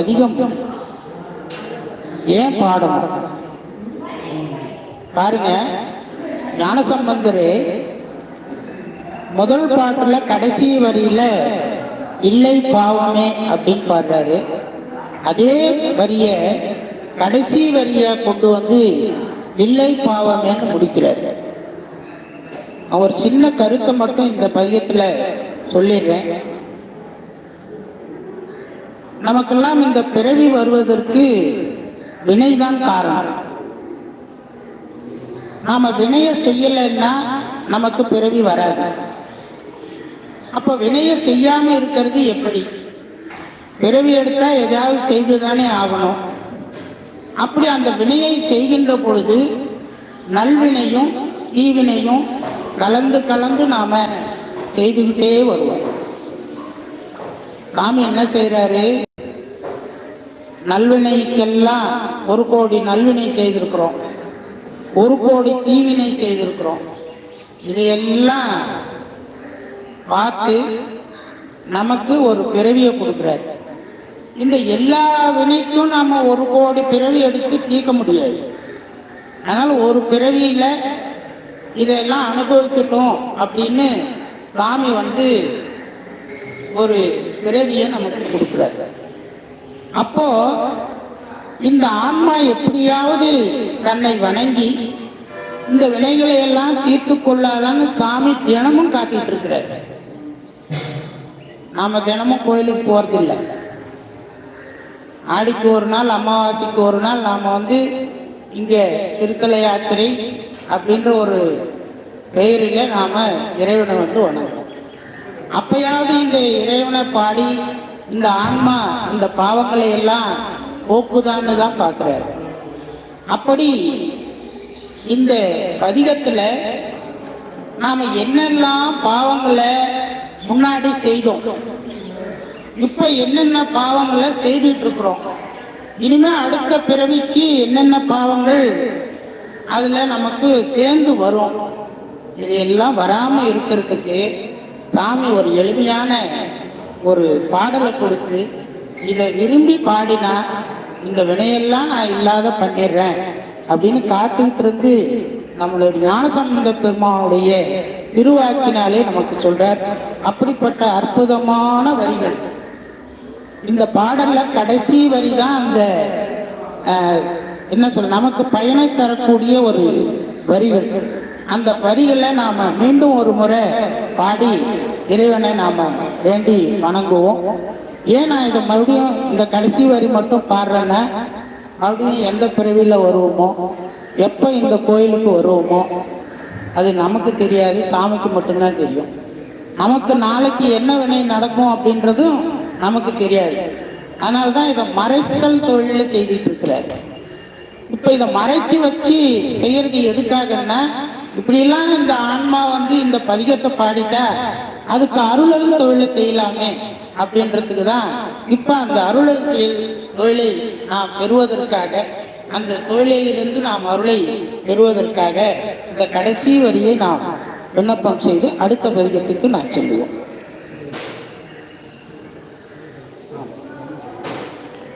அதிகம். ஏன் பாடம்? பாருங்க ஞானசம்பந்தரு முதல் பாட்டுல கடைசி வரியில இல்லை பாவமே அப்படின்னு பாடுறாரு. அதே வரிய கடைசி வரிய கொண்டு வந்து இல்லை பாவமேன்னு முடிக்கிறாரு. அவர் சின்ன கருத்தை மட்டும் இந்த பதியத்துல சொல்லிடுறேன். நமக்கெல்லாம் இந்த பிறவி வருவதற்கு வினைதான் காரணம். நாம வினைய செய்யலைன்னா நமக்கு பிறவி வராது. அப்ப வினைய செய்யாம இருக்கிறது எப்படி? பிறவி எடுத்தா ஏதாவது செய்துதானே ஆகணும். அப்படி அந்த வினையை செய்கின்ற பொழுது நல்வினையும் தீவினையும் கலந்து கலந்து நாம செய்துக்கிட்டே வருவோம். சாமி என்ன செய்யறாரு நல்வினைக்கெல்லாம் ஒரு கோடி நல்வினை செய்திருக்கிறோம். ஒரு கோடி தீவினை செய்திருக்கிறோம். இதையெல்லாம் பார்த்து நமக்கு ஒரு பிறவியை கொடுக்கிறார். இந்த எல்லா வினைக்கும் நாம ஒரு கோடி பிறவி எடுத்து தீர்க்க முடியாது. அதனால ஒரு பிறவியில இதெல்லாம் அனுபவிக்கட்டும் அப்படின்னு சாமி வந்து ஒரு பிறவியை நமக்கு கொடுக்குறாரு. அப்போ இந்த ஆன்மா எப்படியாவது தன்னை வணங்கி இந்த வினைகளை எல்லாம் தீர்த்து கொள்ளாதான்னு சாமி தினமும் காத்திட்டு இருக்கிறார். நாம தினமும் கோயிலுக்கு போறதில்லை. ஆடிக்கு ஒரு நாள் அமாவாசைக்கு ஒரு நாள் நாம வந்து இங்க திருத்தல யாத்திரை அப்படின்ற ஒரு பெயரில நாம இறைவனை வந்து வணங்குறோம். அப்பயாவது இந்த இறைவனை பாடி இந்த ஆன்மா இந்த பாவங்களை எல்லாம் போக்குதான்னு தான் பார்க்கிறாரு. அப்படி இந்த பதிகத்தில் நாம் என்னெல்லாம் பாவங்களை முன்னாடி செய்தோம். இப்போ என்னென்ன பாவங்களை செய்துட்டு இருக்கிறோம் இனிமே அடுத்த பிறவிக்கு என்னென்ன பாவங்கள் அதில் நமக்கு சேர்ந்து வரும். இதையெல்லாம் வராமல் இருக்கிறதுக்கு சாமி ஒரு எளிமையான ஒரு பாடலை கொடுத்து இதை விரும்பி பாடினா இந்த வினையெல்லாம் நான் இல்லாத பண்ணிடுறேன் அப்படின்னு காத்துக்கிட்டு இருந்து நம்மளுடைய ஞானசம்பந்த பெருமானுடைய திருவாக்கினாலே நமக்கு சொல்றார் அப்படிப்பட்ட அற்புதமான வரிகள். இந்த பாடல்ல கடைசி வரி தான் அந்த என்ன சொல்ல நமக்கு பயனை தரக்கூடிய ஒரு வரிகள். அந்த வரிகளை நாம மீண்டும் ஒரு முறை பாடி இறைவனை நாம வேண்டி வணங்குவோம். ஏன் நான் இதை மறுபடியும் இந்த கடைசி வரி மட்டும் பாடுறேன்னா மறுபடியும் எந்த பிறவியில் வருவோமோ எப்போ இந்த கோயிலுக்கு வருவோமோ அது நமக்கு தெரியாது சாமிக்கு மட்டும்தான் தெரியும். நமக்கு நாளைக்கு என்ன வினை நடக்கும் அப்படின்றதும் நமக்கு தெரியாது. அதனால தான் இதை மறைத்தல் தொழில செய்துட்டு இருக்கிறாரு. இப்போ இதை மறைத்து வச்சு செய்யறது எதுக்காகன்னா இப்படி எல்லாம் இந்த ஆன்மா வந்து இந்த பதிகத்தை பாடிட்டா அதுக்கு அருளல் தொழிலை செய்யலாமே அப்படின்றதுக்கு தான் இப்ப அந்த அருளல் செயல் தொழிலை நாம் பெறுவதற்காக அந்த தொழிலிலிருந்து நாம் அருளை பெறுவதற்காக இந்த கடைசி வரியை நாம் விண்ணப்பம் செய்து அடுத்த பதிகத்துக்கு நாம் செல்லுவோம்.